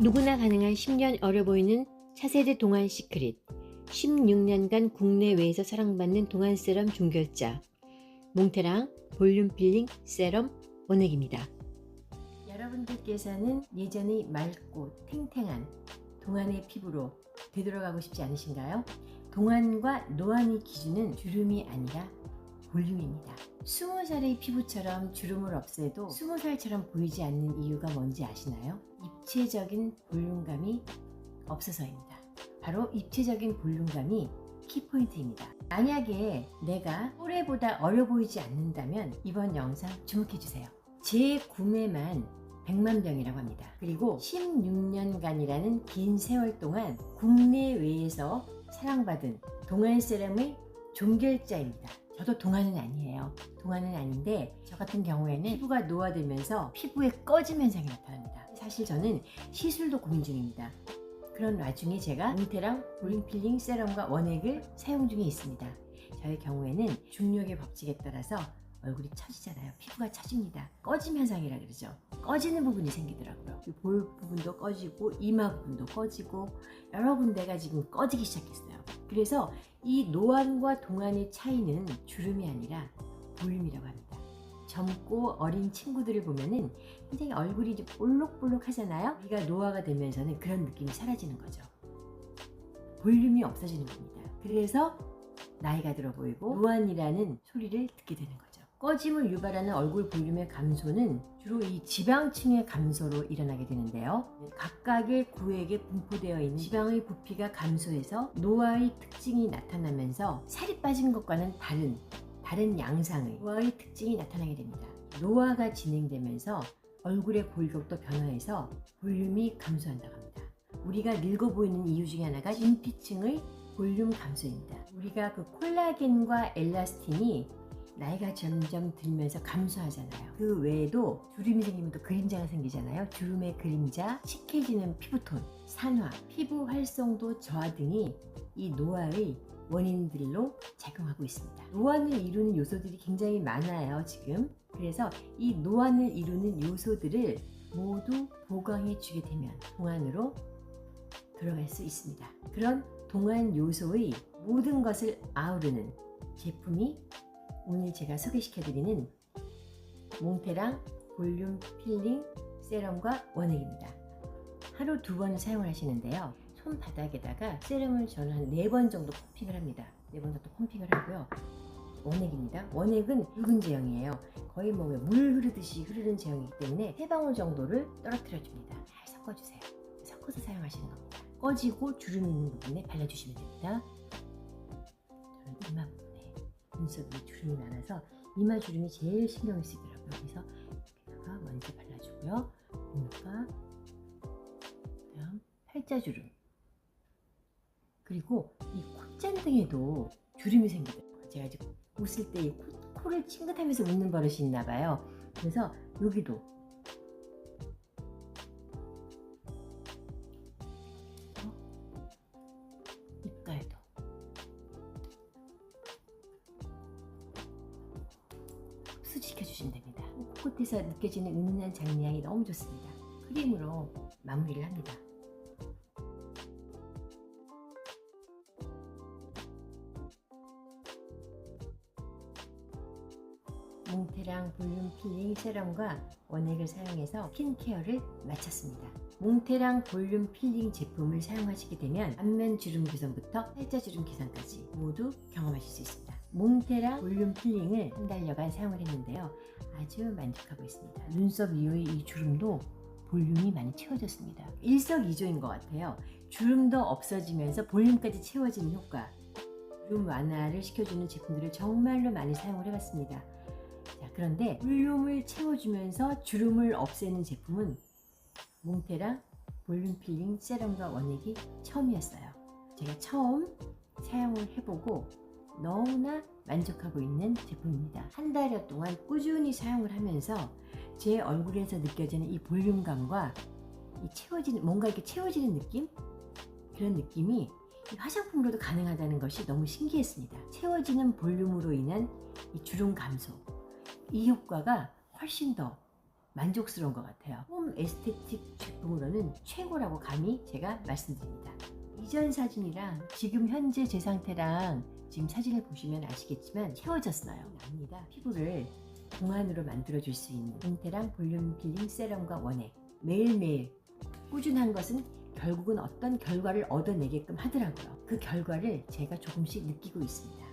누구나 가능한 10년 어려 보이는 차세대 동안 시크릿 16년간 국내외에서 사랑받는 동안 세럼 종결자 몽테랑 볼륨 필링 세럼 원액입니다. 여러분들께서는 예전의 맑고 탱탱한 동안의 피부로 되돌아가고 싶지 않으신가요? 동안과 노안의 기준은 주름이 아니라 볼륨입니다. 20살의 피부처럼 주름을 없애도 20살처럼 보이지 않는 이유가 뭔지 아시나요? 입체적인 볼륨감이 없어서입니다. 바로 입체적인 볼륨감이 키포인트입니다. 만약에 내가 또래보다 어려 보이지 않는다면 이번 영상 주목해주세요. 제 구매만 100만 병이라고 합니다. 그리고 16년간이라는 긴 세월 동안 국내외에서 사랑받은 동안 세럼의 종결자입니다. 저도 동안은 아니에요. 동안은 아닌데 저 같은 경우에는 피부가 노화되면서 피부에 꺼짐 현상이 나타납니다. 사실 저는 시술도 고민 중입니다. 그런 와중에 제가 몽테랑 볼륨 필링 세럼과 원액을 사용 중에 있습니다. 저의 경우에는 중력의 법칙에 따라서 얼굴이 처지잖아요. 피부가 처집니다. 꺼짐 현상이라 그러죠. 꺼지는 부분이 생기더라고요. 이볼 부분도 꺼지고 이마 부분도 꺼지고 여러 군데가 지금 꺼지기 시작했어요. 그래서 이 노안과 동안의 차이는 주름이 아니라 볼륨이라고 합니다. 젊고 어린 친구들을 보면은 굉장히 얼굴이 좀 볼록볼록 하잖아요. 우리가 노화가 되면서는 그런 느낌이 사라지는 거죠. 볼륨이 없어지는 겁니다. 그래서 나이가 들어 보이고 노안이라는 소리를 듣게 되는 거죠. 꺼짐을 유발하는 얼굴 볼륨의 감소는 주로 이 지방층의 감소로 일어나게 되는데요. 각각의 구획에 분포되어 있는 지방의 부피가 감소해서 노화의 특징이 나타나면서 살이 빠진 것과는 다른 다른 양상의 노화의 특징이 나타나게 됩니다. 노화가 진행되면서 얼굴의 골격도 변화해서 볼륨이 감소한다고 합니다. 우리가 늙어 보이는 이유 중에 하나가 진피층의 볼륨 감소입니다. 우리가 그 콜라겐과 엘라스틴이 나이가 점점 들면서 감소하잖아요. 그 외에도 주름이 생기면 또 그림자가 생기잖아요. 주름의 그림자, 칙해지는 피부톤, 산화, 피부 활성도 저하 등이 이 노화의 원인들로 작용하고 있습니다. 노안을 이루는 요소들이 굉장히 많아요, 지금. 그래서 이 노안을 이루는 요소들을 모두 보강해 주게 되면 동안으로 들어갈 수 있습니다. 그런 동안 요소의 모든 것을 아우르는 제품이 오늘 제가 소개시켜드리는 몽테랑 볼륨 필링 세럼과 원액입니다. 하루 두 번을 사용을 하시는데요. 손바닥에다가 세럼을 저는 한 네 번 정도 콤핑을 합니다. 네 번 정도 콤핑을 하고요. 원액입니다. 원액은 붉은 제형이에요. 거의 뭐 물 흐르듯이 흐르는 제형이기 때문에 세 방울 정도를 떨어뜨려 줍니다. 잘 섞어주세요. 섞어서 사용하시는 겁니다. 꺼지고 주름 있는 부분에 발라주시면 됩니다. 저는 부분에 눈썹이 주름이 많아서 이마 주름이 제일 신경을 쓰더라고요. 그래서 여기다가 먼저 발라주고요. 눈가, 그다음 팔자 주름, 그리고 이 콧잔등에도 주름이 생기더라고요. 제가 지금 웃을 때 이 코를 찡긋하면서 웃는 버릇이 있나 봐요. 그래서 여기도 흡수시켜 주시면 됩니다. 코끝에서 느껴지는 은은한 장미향이 너무 좋습니다. 크림으로 마무리를 합니다. 몽테랑 볼륨 필링 세럼과 원액을 사용해서 스킨케어를 마쳤습니다. 몽테랑 볼륨 필링 제품을 사용하시게 되면 안면 주름 개선부터 팔자 주름 개선까지 모두 경험하실 수 있습니다. 몽테랑 볼륨 필링을 한 달여간 사용을 했는데요. 아주 만족하고 있습니다. 눈썹 이후의 이 주름도 볼륨이 많이 채워졌습니다. 일석이조인 것 같아요. 주름도 없어지면서 볼륨까지 채워지는 효과. 주름 완화를 시켜주는 제품들을 정말로 많이 사용을 해봤습니다. 자, 그런데 볼륨을 채워주면서 주름을 없애는 제품은 몽테랑 볼륨 필링 세럼과 원액이 처음이었어요. 제가 처음 사용을 해보고 너무나 만족하고 있는 제품입니다. 한 달여 동안 꾸준히 사용을 하면서 제 얼굴에서 느껴지는 이 볼륨감과 이 채워지는 뭔가 이렇게 채워지는 느낌 그런 느낌이 이 화장품으로도 가능하다는 것이 너무 신기했습니다. 채워지는 볼륨으로 인한 이 주름 감소 이 효과가 훨씬 더 만족스러운 것 같아요. 홈 에스테틱 제품으로는 최고라고 감히 제가 말씀드립니다. 이전 사진이랑 지금 현재 제 상태랑 지금 사진을 보시면 아시겠지만 채워졌어요. 아닙니다. 피부를 동안으로 만들어줄 수 있는 틴테랑 볼륨 필링 세럼과 원액 매일매일 꾸준한 것은 결국은 어떤 결과를 얻어내게끔 하더라고요. 그 결과를 제가 조금씩 느끼고 있습니다.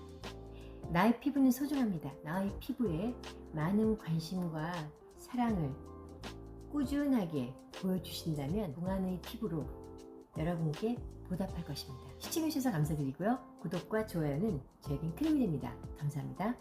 나의 피부는 소중합니다. 나의 피부에 많은 관심과 사랑을 꾸준하게 보여주신다면 동안의 피부로 여러분께 보답할 것입니다. 시청해주셔서 감사드리고요. 구독과 좋아요는 저에겐 큰 힘이 됩니다. 감사합니다.